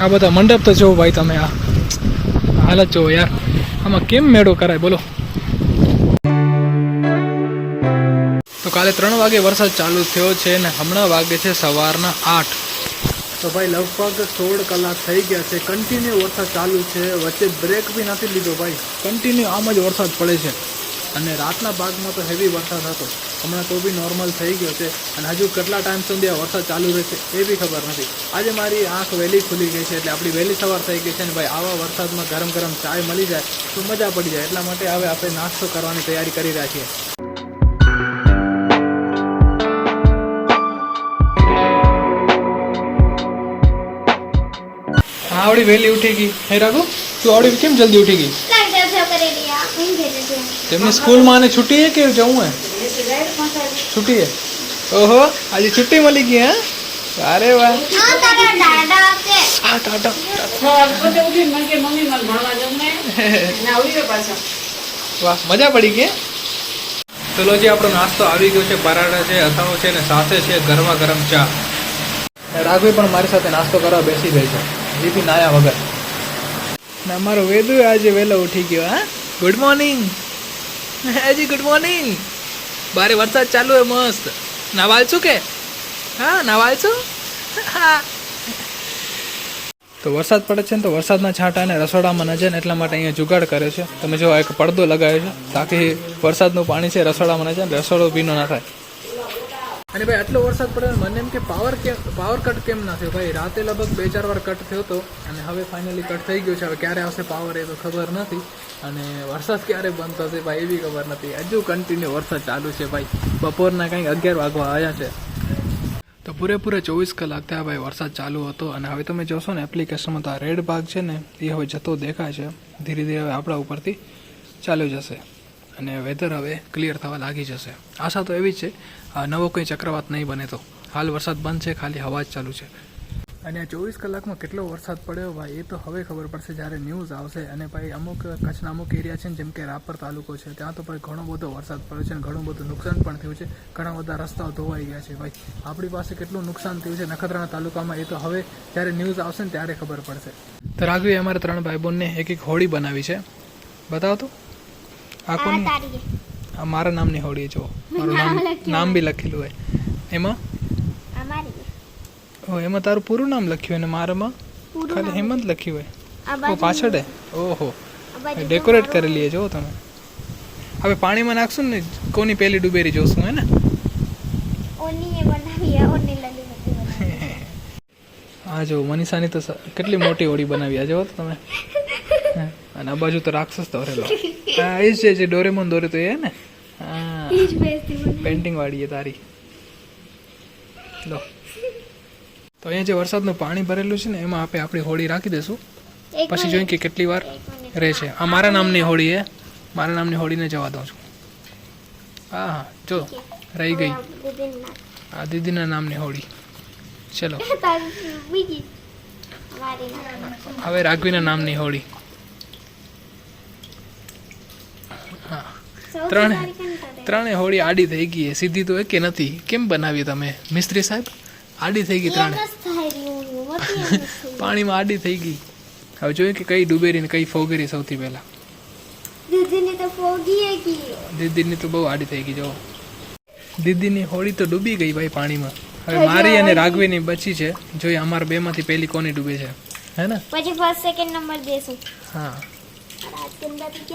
આ બધા મંડપ તો જોવો ભાઈ તમે, આ હાલત જોવો યાર. આમાં કેમ મેળો કરાય, બોલો. તો કાલે ત્રણ વાગે વરસાદ ચાલુ થયો છે ને હમણાં વાગે છે સવારના આઠ. તો ભાઈ લગભગ સોળ કલાક થઈ ગયા છે. કન્ટિન્યુ વરસાદ ચાલુ છે. વચ્ચે બ્રેક બી નથી લીધો ભાઈ. કન્ટિન્યુ આમ જ વરસાદ પડે છે. અને રાતના ભાગમાં તો હેવી વરસાદ હતો. હમણાં તો બી નોર્મલ થઈ ગયો છે અને હજુ કેટલા ટાઈમ સુધી આ વરસાદ ચાલુ રહેશે એ બી ખબર નથી. આજે મારી આંખ વહેલી ખુલી ગઈ છે એટલે આપણી વહેલી સવાર થઈ ગઈ છે ને ભાઈ આવા વરસાદમાં ગરમ ગરમ ચાય મળી જાય તો મજા પડી જાય. એટલા માટે હવે આપણે નાસ્તો કરવાની તૈયારી કરી રહ્યા છીએ. આવડી વહેલી ઉઠી ગઈ. હે રાઘુ તું આવડી કેમ જલ્દી ઉઠી ગઈ? તેમને સ્કૂલમાં આને છુટ્ટી હે કે જવું હે છુટ્ટી હે ઓહો આજે છુટ્ટી મળી ગઈ હે? અરે વાહ વાહ મજા પડી ગઈ ચલો જે આપણો નાસ્તો આવી ગયો છે પરાઠા છે અથાણું છે ને સાથે છે ગરમા ગરમ ચા. રાઘવી પણ મારી સાથે નાસ્તો કરવા બેસી ગઈ છે. બી નાયા વગર. ને અમારો વેદુ આજે વહેલો ઉઠી ગયો હા? ગુડ મોર્નિંગ હાજી ગુડ મોર્નિંગ બારે વરસાદ ચાલુ હે મસ્ત. નાવાલ છું કે? હા નાવાલ છું તો વરસાદ પડે છે ને તો વરસાદના છાંટાને રસોડામાં ન જાય ને એટલા માટે અહીંયા જુગાડ કરે છે. તમે જો એક પડદો લગાવ્યો છે. તાકી વરસાદનું પાણી છે રસોડામાં ન જાય રસોડો ભીનો ના થાય. અને ભાઈ, આટલો વરસાદ પડે મને એમ કે પાવર કેમ પાવર કટ કેમ ના થયો? ભાઈ, રાતે લગભગ બે ચાર વાર કટ થયો હતો અને હવે ફાઇનલી કટ થઈ ગયો છે. હવે ક્યારે આવશે પાવર એ તો ખબર નથી. અને વરસાદ ક્યારે બંધ થશે ભાઈ એવી ખબર નથી. હજુ કન્ટિન્યુ વરસાદ ચાલુ છે ભાઈ. બપોરના કંઈક અગિયાર વાગવા આવ્યા છે. તો પૂરેપૂરે ચોવીસ કલાક થયા ભાઈ, વરસાદ ચાલુ હતો. અને હવે તમે જોશો ને એપ્લિકેશનમાં તો આ રેડ ભાગ છે ને, એ હવે જતો દેખાય છે. ધીરે ધીરે હવે આપણા ઉપરથી ચાલ્યો જશે. અને વેધર હવે ક્લિયર થવા લાગી જશે. આશા તો એવી છે નવો કંઈ ચક્રવાત નહીં બને તો. હાલ વરસાદ બંધ છે, ખાલી હવા જ ચાલુ છે. અને ચોવીસ કલાકમાં કેટલો વરસાદ પડ્યો ભાઈ, એ તો હવે ખબર પડશે જ્યારે ન્યૂઝ આવશે. અને ભાઈ, અમુક કચ્છના અમુક એરિયા છે ને, જેમ કે રાપર તાલુકો છે, ત્યાં તો ભાઈ ઘણો બધો વરસાદ પડ્યો છે અને ઘણું બધું નુકસાન પણ થયું છે. ઘણા બધા રસ્તાઓ ધોવાઈ ગયા છે ભાઈ. આપણી પાસે કેટલું નુકસાન થયું છે નખત્રાણા તાલુકામાં, એ તો હવે જ્યારે ન્યૂઝ આવશે ને ત્યારે ખબર પડશે. તો રાઘવી, અમારા ત્રણ ભાઈ બહેનને એક એક હોળી બનાવી છે. બતાવો તો. આ કોની? આ મારા નામની હોડી જો. મારું નામ નામ બી લખેલું હોય. એમાં? ઓ એમાં તારું પૂરું નામ લખ્યું અને મારામાં? ખાલી હેમંત લખ્યું. હોય. ઓ પાછળ હે? ઓહો. ડેકોરેટ કરેલી છે જો તમે. હવે પાણીમાં નાખશું ને કોની પહેલી ડુબેરી જોશું હે ને? આ જો મનીષાની તો કેટલી મોટી હોડી બનાવી આ જો તમે. અને આ બાજુ તો રાક્ષસ દોરેલો હા એ જ છે જે ડોરેમોન દોરે તો એ ને? હા. પેન્ટિંગ વાળી છે તારી. લો. તો અહીંયા જે વરસાદનું પાણી ભરેલું છે ને એમાં આપણે આપણી હોળી રાખી દઈશું પછી જોઈએ કે કેટલી વાર રહે છે. આ મારા નામની હોળી હે. મારા નામની હોળીને જવા દઉં છું. હા હા જો રહી ગઈ. આ દીદીના નામની હોળી. ચલો. હવે રાઘવીના નામની હોળી. હા. ત્રણે ત્રણે હોળી આડી થઈ ગઈ સીધી તો એક નથી? કેમ બનાવી તમે? મિસ્ત્રી સાહેબ આડી થઈ ગઈ ત્રણે. પાણીમાં આડી થઈ ગઈ. હવે જોઈએ કે કઈ ડૂબેરી ને કઈ ફોગેરી સૌથી પહેલા. દીદીની તો બહુ આડી થઈ ગઈ જો દીદીની હોળી તો ડૂબી ગઈ ભાઈ પાણીમાં. હવે મારી અને રાઘવીની બચી છે. જોઈએ અમારા બેમાંથી પહેલી કોની ડૂબે છે. હે ને? પછી ફર્સ્ટ સેકન્ડ નંબર દેશું. હા.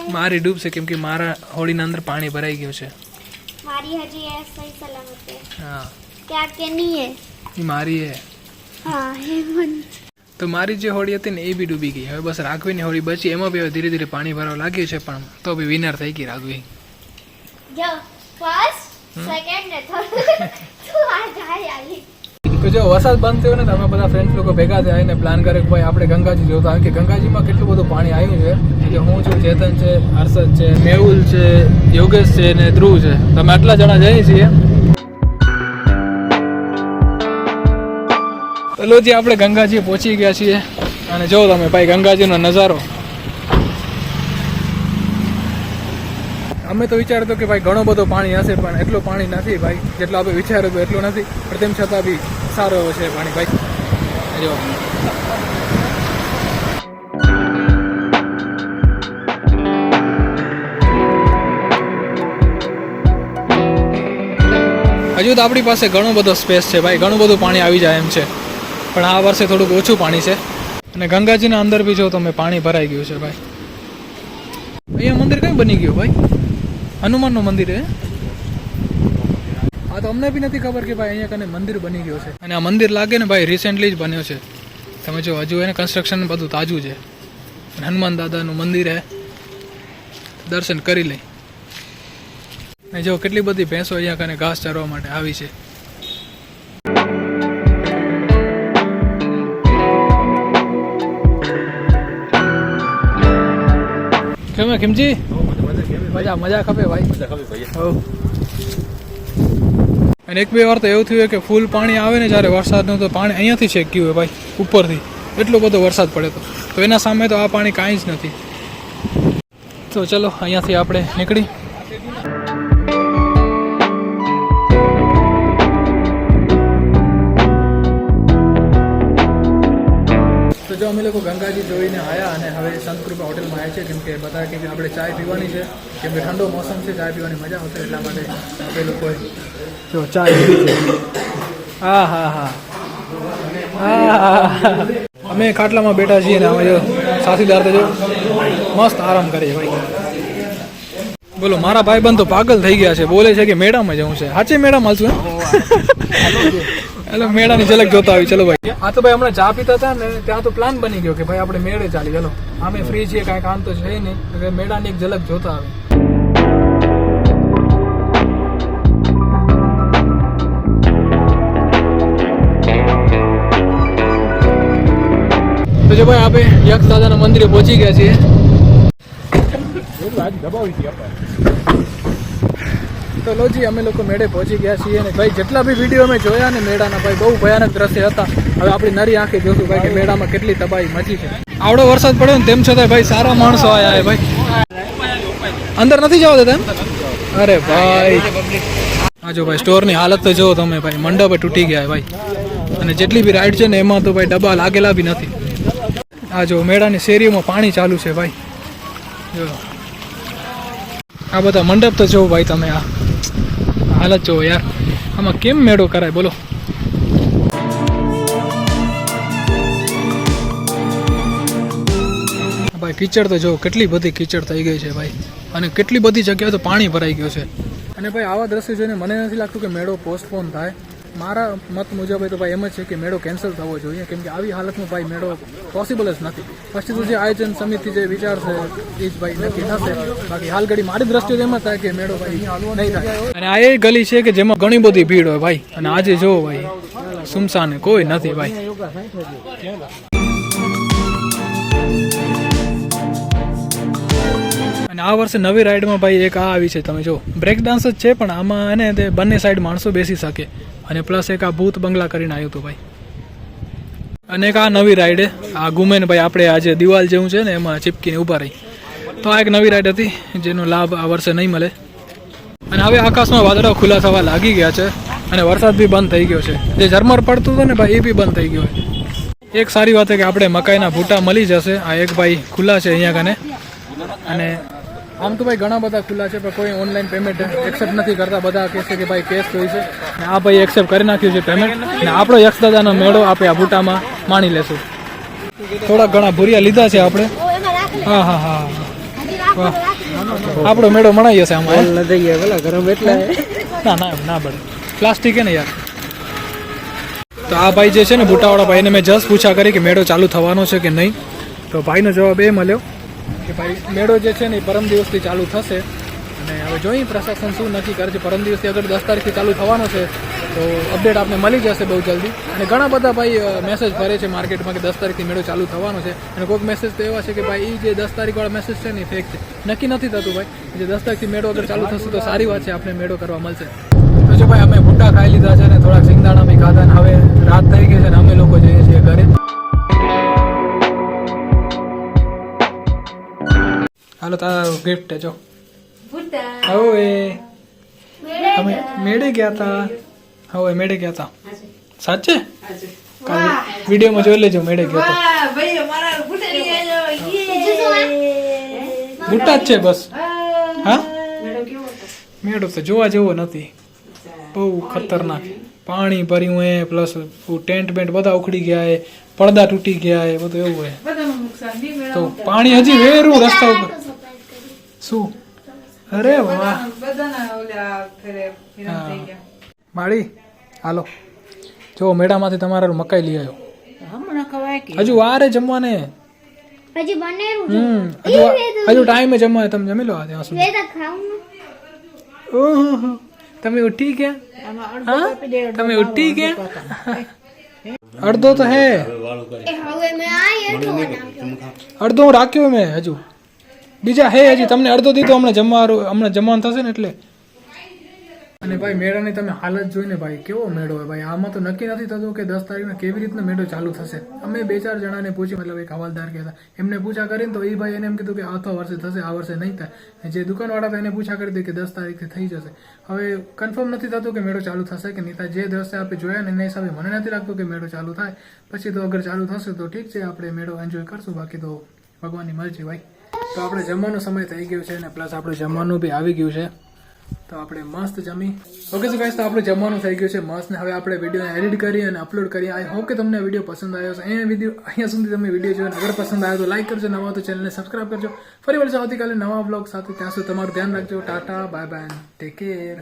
મારી ડૂબશે કેમ કે મારા હોળીના અંદર પાણી ભરાઈ ગયું છે. મારી હજી એ સહી સલામત છે. હા. કે કે નહીં એ? મારી હે હા હે તો મારી જે હોળી હતી ને એ બી ડૂબી ગઈ. હવે બસ રાઘવીની હોળી બચી. એમાં બી હવે ધીરે ધીરે પાણી ભરવા લાગ્યું છે પણ તો બી વિનર થઈ ગઈ રાઘવી જો ફર્સ્ટ સેકન્ડ થર્ડ તો આ જાય આવી. તો જો વરસાદ બંધ થયો ને તો અમે બધા ફ્રેન્ડ્સ લોકો ભેગા થયા અને પ્લાન કરે કે ભાઈ આપણે ગંગાજી જોતા. કે ગંગાજીમાં કેટલું બધું પાણી આવ્યું છે. કે હું છું, ચેતન છે, હર્ષદ છે, મેહુલ છે, યોગેશ છે ને ધ્રુવ છે. તમે આટલા જણા જઈએ છીએ. ચલો જી, આપણે ગંગાજી પહોંચી ગયા છીએ. અને જો તમે ભાઈ ગંગાજીનો નજારો. અમે તો વિચારતો કે ભાઈ ઘણો બધો પાણી હશે, પણ એટલું પાણી નથી ભાઈ. જેટલું આપણે વિચાર્યું એટલું નથી. પણ તેમ છતાં બી સારો એવો છે પાણીભાઈ હજુ તો આપણી પાસે ઘણો બધો સ્પેસ છે ભાઈ. ઘણું બધું પાણી આવી જાય એમ છે. પણ આ વર્ષે થોડુંક ઓછું પાણી છે. અને ગંગાજીના અંદર બી જો તમે પાણી ભરાઈ ગયું છે ભાઈ. અહીંયા મંદિર કઈ બની ગયું ભાઈ? હનુમાનનું મંદિર હે હા તો અમને બી નથી ખબર કે ભાઈ અહીંયા કને મંદિર બની ગયું છે. અને આ મંદિર લાગે ને ભાઈ રિસેન્ટલી જ બન્યો છે. તમે જો હજુ એને કન્સ્ટ્રક્શન બધું તાજું છે. હનુમાન દાદાનું મંદિર હે. દર્શન કરી લઈ. અને જો કેટલી બધી ભેંસો અહીંયા કને ઘાસ ચરવા માટે આવી છે. કેમ ખીમજી? મજા મજા ખપે ભાઈ. હવ. અને એક બે વાર તો એવું થયું કે ફૂલ પાણી આવે ને જ્યારે વરસાદનું તો પાણી અહીંયાથી છેક હોય ભાઈ, ઉપરથી. એટલો બધો વરસાદ પડે તો તો એના સામે તો આ પાણી કાંઈ જ નથી. તો ચલો, અહીંયાથી આપણે નીકળી. અમે લોકો ગંગાજી જોઈને આવ્યા અને હવે સંતકૃપા હોટલમાં આવ્યા છે કેમ કે બધા કે આપણે ચાય પીવાની છે. કેમ કે ઠંડો મોસમ છે, ચાય પીવાની મજા આવશે એટલા માટે આપણે લોકોએ જો ચાય પીધી છે. હા હા હા. હા. અમે ખાટલામાં બેઠા છીએ ને અમે જો સાથીદાર તો જો મસ્ત આરામ કરીએ ભાઈ. બોલો, મારા ભાઈબંધ તો પાગલ થઈ ગયા છે. બોલે છે કે મેળામાં જવું છે. સાચે મેળામાં હાલશું હેલો મેળાની ઝલક જોતા આવી ચલો ભાઈ. આ તો ભાઈ હમણાં ચા પીતા હતા ને ત્યાં તો પ્લાન બની ગયો કે ભાઈ આપણે મેળે ચાલી ચલો અમે ફ્રી છીએ કાંઈ કામ તો છે નહીં. એટલે મેળાની એક ઝલક જોતા આવી. તો જો ભાઈ આપણે યક્ષ દાદાના મંદિરે પહોંચી ગયા છીએ. તો લોજી અમે લોકો મેળે પહોંચી ગયા છીએ અને ભાઈ, જેટલા બી વીડિયો અમે જોયા ને મેળાના ભાઈ, બહુ ભયાનક દ્રશ્ય હતા. હવે આપણી નરી આંખે જોશું ભાઈ કે મેળામાં કેટલી તબાહી મચી છે. આવડો વરસાદ પડ્યો ને તેમ છતાં ભાઈ, સારા માણસો આવ્યા ભાઈ. અંદર નથી જવા દેતા એમ? અરે ભાઈ. હા જો ભાઈ સ્ટોરની હાલત તો જુઓ તમે ભાઈ, મંડપ તૂટી ગયા ભાઈ. અને જેટલી બી રાઈડ છે ને એમાં તો ભાઈ, ડબ્બા લાગેલા બી નથી. આ જો, મેળાની શેરીઓમાં પાણી ચાલુ છે ભાઈ. જો. આ બધા મંડપ તો જોવો ભાઈ તમે આ. હાલત જોવો યાર. આમાં કેમ મેળો કરાય? બોલો. ભાઈ, કીચડ તો જો, કેટલી બધી કીચડ થઈ ગઈ છે ભાઈ. અને કેટલી બધી જગ્યાએ તો પાણી ભરાઈ ગયું છે. અને ભાઈ, આવા દ્રશ્યો જોઈને મને નથી લાગતું કે મેળો પોસ્ટપોન થાય. મારા મત મુજબ તો ભાઈ એમ જ છે કે મેળો કેન્સલ થવો જોઈએ. કેમ કે આવી હાલતમાં ભાઈ મેળો પોસિબલ જ નથી. પછી તો જે આયોજન સમિતિ જે વિચારશે એ જ ભાઈ નક્કી થશે. બાકી હાલ ઘડી મારી દ્રષ્ટિએ એમ જ થાય કે મેળો ભાઈ નહીં થાય. અને આ એ ગલી છે કે જેમાં ઘણી બધી ભીડ હોય ભાઈ. અને આજે જો ભાઈ, સુમસાને કોઈ નથી ભાઈ. અને આ વર્ષે નવી રાઈડમાં ભાઈ એક આ આવી છે, તમે જો. બ્રેક ડાન્સ જ છે, પણ આમાં એને તે બંને સાઈડ માણસો બેસી શકે. અને પ્લસ એક આ ભૂત બંગલા કરીને આવ્યું હતું ભાઈ. અને એક આ નવી રાઈડ, આ ગુમેન ભાઈ આપણે આજે દિવાલ જેવું છે ને, એમાં ચીપકીને ઊભા રહી. તો આ એક નવી રાઈડ હતી, જેનો લાભ આ વર્ષે નહીં મળે. અને હવે આકાશમાં વાદળો ખુલ્લા થવા લાગી ગયા છે અને વરસાદ બી બંધ થઈ ગયો છે. જે ઝરમર પડતું હતું ને ભાઈ, એ બી બંધ થઈ ગયો છે. એક સારી વાત છે કે આપણે મકાઈના ભૂટા મળી જશે. આ એક ભાઈ ખુલ્લા છે અહીંયા કને. અને આમ તો ભાઈ ઘણા બધા ખુલ્લા છે પણ કોઈ ઓનલાઈન પેમેન્ટ એક્સેપ્ટ નથી કરતા. બધા કહે છે કે ભાઈ કેશ જોઈ છે આ ભાઈ એક્સેપ્ટ કરી નાખ્યું છે પેમેન્ટ અને આપણો યક્ષદાદાનો મેળો આપણે આ બુટામાં માણી લેશું. થોડાક ઘણા ભૂરિયા લીધા છે આપણે. હા હા હા. હજી આપણો મેળો મણાઈ જશે આમાં હે? દઈએ પેલા ગરમ એટલે ના ના ના બળે પ્લાસ્ટિક હે ને યાર. તો આ ભાઈ જે છે ને બુટાવાળા ભાઈને મેં જસ્ટ પૂછા કરી કે મેળો ચાલુ થવાનો છે કે નહીં. તો ભાઈનો જવાબ એ મળ્યો. કે ભાઈ, મેળો જે છે ને એ પરમ દિવસથી ચાલુ થશે. અને હવે જોઈએ પ્રશાસન શું નક્કી કરે છે, પરમ દિવસથી આગળ દસ તારીખથી ચાલુ થવાનો છે, તો અપડેટ આપને મળી જશે બહુ જલ્દી. અને ઘણા બધા ભાઈ મેસેજ ભરે છે માર્કેટમાં કે દસ તારીખથી મેળો ચાલુ થવાનો છે. અને કોઈક મેસેજ તો એવા છે કે ભાઈ એ જે દસ તારીખવાળા મેસેજ છે ને ફેક છે. નક્કી નથી થતું ભાઈ. જે દસ તારીખથી મેળો અગર ચાલુ થશે તો સારી વાત છે આપણે મેળો કરવા મળશે. તો જો ભાઈ, અમે ભૂટા ખાઈ લીધા છે અને થોડાક સિંગદાણા બી ખાધા ને હવે રાત થઈ ગઈ છે ને અમે લોકો જઈએ છીએ હાલો તારો ગિફ્ટ જો. હવે અમે મેળે ગયા હતા હવે મેળે ગયા હતા સાચે? કાલે વિડીયોમાં જોઈ લેજો મેળે ગયો તો. બુટ્ટા જ છે બસ. હા. મેળો તો જોવા જેવો નથી. બહુ ખતરનાક. પાણી ભર્યું હે પ્લસ ટેન્ટ બેન્ટ બધા ઉખડી ગયા હે પડદા તૂટી ગયા હે બધું એવું હે. તો પાણી હજી વેરું રસ્તા ઉપર. શું? અરે વાહ. બધાના- બધાના ઓલા ફેરે હેરાન માળી હાલો. જો મેળામાંથી તમારા મકાઈ લઈ આવ્યો. હમણાં ખવાય કે? હજુ વારે જમવાને. હજી. હમ હજુ હજુ ટાઈમે જમવાને. તમે જમી લો ત્યાં સુધી ઓહો. તમે ઉઠી ગયા? તમે ઉઠી ગયા? અડધો તો હે. આ. અડધો હું રાખ્યો મેં હજુ. બીજા હે હજી તમને અડધો દીધો, હમણાં જમવાનું હમણાં જમવાનું થશે ને એટલે. અને ભાઈ, મેળાની તમે હાલત જોઈને ભાઈ, કેવો મેળો હોય ભાઈ? આમાં તો નક્કી નથી થતું કે દસ તારીખના કેવી રીતના મેળો ચાલુ થશે. અમે બે ચાર જણાને પૂછી, મતલબ એક હવાલદાર કહેતા, એમને પૂછા કરીને તો એ ભાઈ એને એમ કીધું કે આ તો વર્ષે થશે, આ વર્ષે નહીં થાય. જે દુકાનવાળા હતા એને પૂછા કરી દીધી કે દસ તારીખથી થઈ જશે. હવે કન્ફર્મ નથી થતું કે મેળો ચાલુ થશે કે નહીં થાય. જે દ્રશ્ય આપણે જોયા ને એના હિસાબે મને નથી લાગતું કે મેળો ચાલુ થાય. પછી તો અગર ચાલુ થશે તો ઠીક છે, આપણે મેળો એન્જોય કરશું. બાકી તો ભગવાનની મરજી ભાઈ તો આપણે જમવાનો સમય થઈ ગયો છે અને પ્લસ આપણે જમવાનું બી આવી ગયું છે. તો આપણે મસ્ત જમી. ઓકે તો ગાઈસ તો આપણે જમવાનું થઈ ગયું છે મસ્ત. ને હવે આપણે વિડીયોને એડિટ કરી અને અપલોડ કરીએ આઈ હોપ કે તમને વીડિયો પસંદ આવ્યો છે એ વીડિયો અહીંયા સુધી તમે વીડિયો જોયો અગર પસંદ આવ્યો તો લાઈક કરજો. નવા તો ચેનલને સબસ્ક્રાઈબ કરજો. ફરી વળશે આવતીકાલે નવા બ્લોગ સાથે. ત્યાં સુધી તમારું ધ્યાન રાખજો. Tata bye bye take care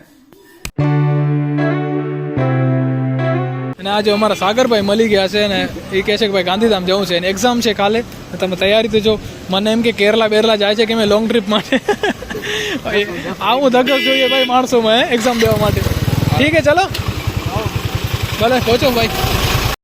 અને આજે અમારા સાગરભાઈ મળી ગયા છે ને એ કહે છે કે ભાઈ ગાંધીધામ જવું છે. અને એક્ઝામ છે કાલે. તમે તૈયારી તો જો. મને એમ કે કેરલા બેરલા જાય છે કે મેં લોંગ ટ્રીપ માટે? આવું ધગસ જોઈએ ભાઈ માણસોમાં એક્ઝામ દેવા માટે. ઠીક છે, ચલો. ભલે, પહોંચો ભાઈ.